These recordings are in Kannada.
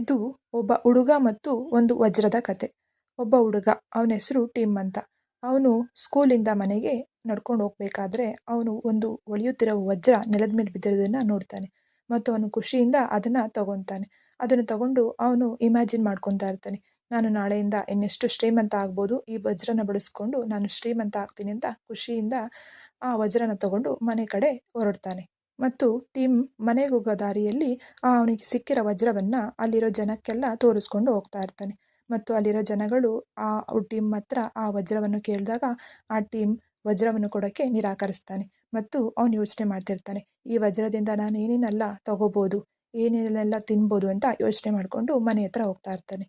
ಇದು ಒಬ್ಬ ಹುಡುಗ ಮತ್ತು ಒಂದು ವಜ್ರದ ಕತೆ. ಒಬ್ಬ ಹುಡುಗ, ಅವನ ಹೆಸರು ಟಿಮ್ ಅಂತ. ಅವನು ಸ್ಕೂಲಿಂದ ಮನೆಗೆ ನಡ್ಕೊಂಡು ಹೋಗ್ಬೇಕಾದ್ರೆ ಅವನು ಒಂದು ಒಳಿಯುತ್ತಿರುವ ವಜ್ರ ನೆಲದ ಮೇಲೆ ಬಿದ್ದಿರೋದನ್ನ ನೋಡ್ತಾನೆ ಮತ್ತು ಅವನು ಖುಷಿಯಿಂದ ಅದನ್ನ ತಗೊತಾನೆ. ಅದನ್ನು ತಗೊಂಡು ಅವನು ಇಮ್ಯಾಜಿನ್ ಮಾಡ್ಕೊತಾ ಇರ್ತಾನೆ. ನಾನು ನಾಳೆಯಿಂದ ಇನ್ನೆಷ್ಟು ಶ್ರೀಮಂತ ಆಗ್ಬೋದು, ಈ ವಜ್ರನ ಬಳಸ್ಕೊಂಡು ನಾನು ಶ್ರೀಮಂತ ಆಗ್ತೀನಿ ಅಂತ ಖುಷಿಯಿಂದ ಆ ವಜ್ರನ ತಗೊಂಡು ಮನೆ ಕಡೆ ಹೊರಡ್ತಾನೆ. ಮತ್ತು ಟಿಮ್ ಮನೆಗೆ ಹೋಗೋ ದಾರಿಯಲ್ಲಿ ಆ ಅವನಿಗೆ ಸಿಕ್ಕಿರೋ ವಜ್ರವನ್ನು ಅಲ್ಲಿರೋ ಜನಕ್ಕೆಲ್ಲ ತೋರಿಸ್ಕೊಂಡು ಹೋಗ್ತಾ ಇರ್ತಾನೆ. ಮತ್ತು ಅಲ್ಲಿರೋ ಜನಗಳು ಆ ಟಿಮ್ ಹತ್ರ ಆ ವಜ್ರವನ್ನು ಕೇಳಿದಾಗ ಆ ಟಿಮ್ ವಜ್ರವನ್ನು ಕೊಡೋಕ್ಕೆ ನಿರಾಕರಿಸ್ತಾನೆ ಮತ್ತು ಅವನು ಯೋಚನೆ ಮಾಡ್ತಿರ್ತಾನೆ, ಈ ವಜ್ರದಿಂದ ನಾನು ಏನೇನೆಲ್ಲ ತಗೋಬೋದು, ಏನೇನೆಲ್ಲ ತಿನ್ಬೋದು ಅಂತ ಯೋಚನೆ ಮಾಡಿಕೊಂಡು ಮನೆ ಹತ್ರ ಹೋಗ್ತಾ ಇರ್ತಾನೆ.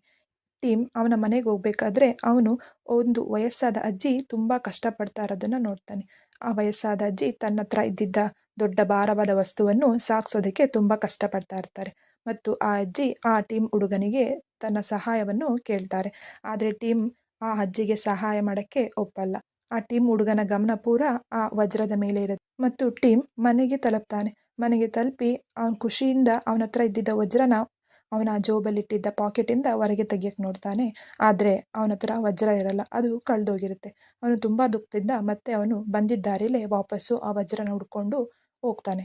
ಟೀಮ್ ಅವನ ಮನೆಗೆ ಹೋಗ್ಬೇಕಾದ್ರೆ ಅವನು ಒಂದು ವಯಸ್ಸಾದ ಅಜ್ಜಿ ತುಂಬ ಕಷ್ಟಪಡ್ತಾ ಇರೋದನ್ನು ನೋಡ್ತಾನೆ. ಆ ವಯಸ್ಸಾದ ಅಜ್ಜಿ ತನ್ನ ಹತ್ರ ಇದ್ದಿದ್ದ ದೊಡ್ಡ ಭಾರವಾದ ವಸ್ತುವನ್ನು ಸಾಗಿಸೋದಕ್ಕೆ ತುಂಬ ಕಷ್ಟಪಡ್ತಾ ಇರ್ತಾರೆ. ಮತ್ತು ಆ ಅಜ್ಜಿ ಆ ಟೀಮ್ ಹುಡುಗನಿಗೆ ತನ್ನ ಸಹಾಯವನ್ನು ಕೇಳ್ತಾರೆ. ಆದರೆ ಟೀಮ್ ಆ ಅಜ್ಜಿಗೆ ಸಹಾಯ ಮಾಡೋಕ್ಕೆ ಒಪ್ಪಲ್ಲ. ಆ ಟೀಮ್ ಹುಡುಗನ ಗಮನ ಪೂರ ಆ ವಜ್ರದ ಮೇಲೆ ಇರುತ್ತೆ. ಮತ್ತು ಟೀಮ್ ಮನೆಗೆ ತಲುಪ್ತಾನೆ. ಮನೆಗೆ ತಲುಪಿ ಅವನ ಖುಷಿಯಿಂದ ಅವನ ಹತ್ರ ಇದ್ದಿದ್ದ ವಜ್ರನ ಅವನ ಜೋಬಲ್ಲಿಟ್ಟಿದ್ದ ಪಾಕೆಟಿಂದ ಹೊರಗೆ ತೆಗಿಯಕ್ಕೆ ನೋಡ್ತಾನೆ. ಆದರೆ ಅವನ ಹತ್ರ ವಜ್ರ ಇರಲ್ಲ. ಅದು ಕಳೆದೋಗಿರುತ್ತೆ. ಅವನು ತುಂಬ ದುಃಖದಿಂದ ಮತ್ತೆ ಅವನು ಬಂದಿದ್ದ ದಾರಿಲೇ ವಾಪಸ್ಸು ಆ ವಜ್ರನ ಹುಡ್ಕೊಂಡು ಹೋಗ್ತಾನೆ.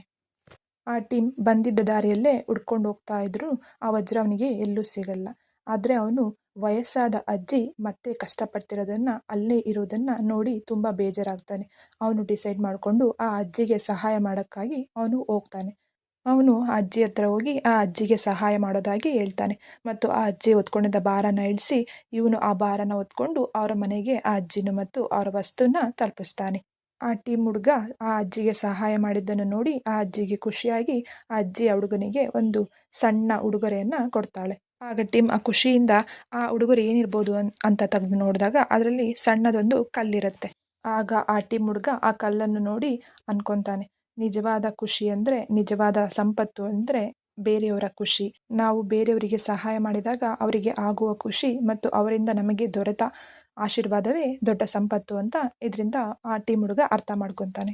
ಆ ಟೀಮ್ ಬಂದಿದ್ದ ದಾರಿಯಲ್ಲೇ ಹುಡ್ಕೊಂಡು ಹೋಗ್ತಾ ಇದ್ರು. ಆ ವಜ್ರ ಅವನಿಗೆ ಎಲ್ಲೂ ಸಿಗಲ್ಲ. ಆದರೆ ಅವನು ವಯಸ್ಸಾದ ಅಜ್ಜಿ ಮತ್ತೆ ಕಷ್ಟಪಡ್ತಿರೋದನ್ನು ಅಲ್ಲೇ ಇರೋದನ್ನು ನೋಡಿ ತುಂಬ ಬೇಜಾರಾಗ್ತಾನೆ. ಅವನು ಡಿಸೈಡ್ ಮಾಡಿಕೊಂಡು ಆ ಅಜ್ಜಿಗೆ ಸಹಾಯ ಮಾಡೋಕ್ಕಾಗಿ ಅವನು ಹೋಗ್ತಾನೆ. ಅವನು ಆ ಅಜ್ಜಿ ಹತ್ರ ಹೋಗಿ ಆ ಅಜ್ಜಿಗೆ ಸಹಾಯ ಮಾಡೋದಾಗಿ ಹೇಳ್ತಾನೆ. ಮತ್ತು ಆ ಅಜ್ಜಿ ಹೊತ್ಕೊಂಡಿದ್ದ ಭಾರನ ಇಳಿಸಿ ಇವನು ಆ ಭಾರನ ಹೊತ್ಕೊಂಡು ಅವರ ಮನೆಗೆ ಆ ಅಜ್ಜಿನ ಮತ್ತು ಅವರ ವಸ್ತುನ ತಲುಪಿಸ್ತಾನೆ. ಆ ಟೀಮ್ ಹುಡುಗ ಆ ಅಜ್ಜಿಗೆ ಸಹಾಯ ಮಾಡಿದ್ದನ್ನು ನೋಡಿ ಆ ಅಜ್ಜಿಗೆ ಖುಷಿಯಾಗಿ ಆ ಅಜ್ಜಿ ಆ ಹುಡುಗನಿಗೆ ಒಂದು ಸಣ್ಣ ಉಡುಗೊರೆಯನ್ನು ಕೊಡ್ತಾಳೆ. ಆಗ ಟೀಮ್ ಆ ಖುಷಿಯಿಂದ ಆ ಉಡುಗೊರೆ ಏನಿರ್ಬೋದು ಅಂತ ತೆಗೆದು ನೋಡಿದಾಗ ಅದರಲ್ಲಿ ಸಣ್ಣದೊಂದು ಕಲ್ಲಿರುತ್ತೆ. ಆಗ ಆ ಟೀಮ್ ಹುಡುಗ ಆ ಕಲ್ಲನ್ನು ನೋಡಿ ಅನ್ಕೊತಾನೆ. ನಿಜವಾದ ಖುಷಿ ಅಂದರೆ, ನಿಜವಾದ ಸಂಪತ್ತು ಅಂದರೆ ಬೇರೆಯವರ ಖುಷಿ. ನಾವು ಬೇರೆಯವರಿಗೆ ಸಹಾಯ ಮಾಡಿದಾಗ ಅವರಿಗೆ ಆಗುವ ಖುಷಿ ಮತ್ತು ಅವರಿಂದ ನಮಗೆ ದೊರೆತ ಆಶೀರ್ವಾದವೇ ದೊಡ್ಡ ಸಂಪತ್ತು ಅಂತ ಇದರಿಂದ ಆ ಟೀಮ್ ಹುಡುಗ ಅರ್ಥ ಮಾಡ್ಕೊತಾನೆ.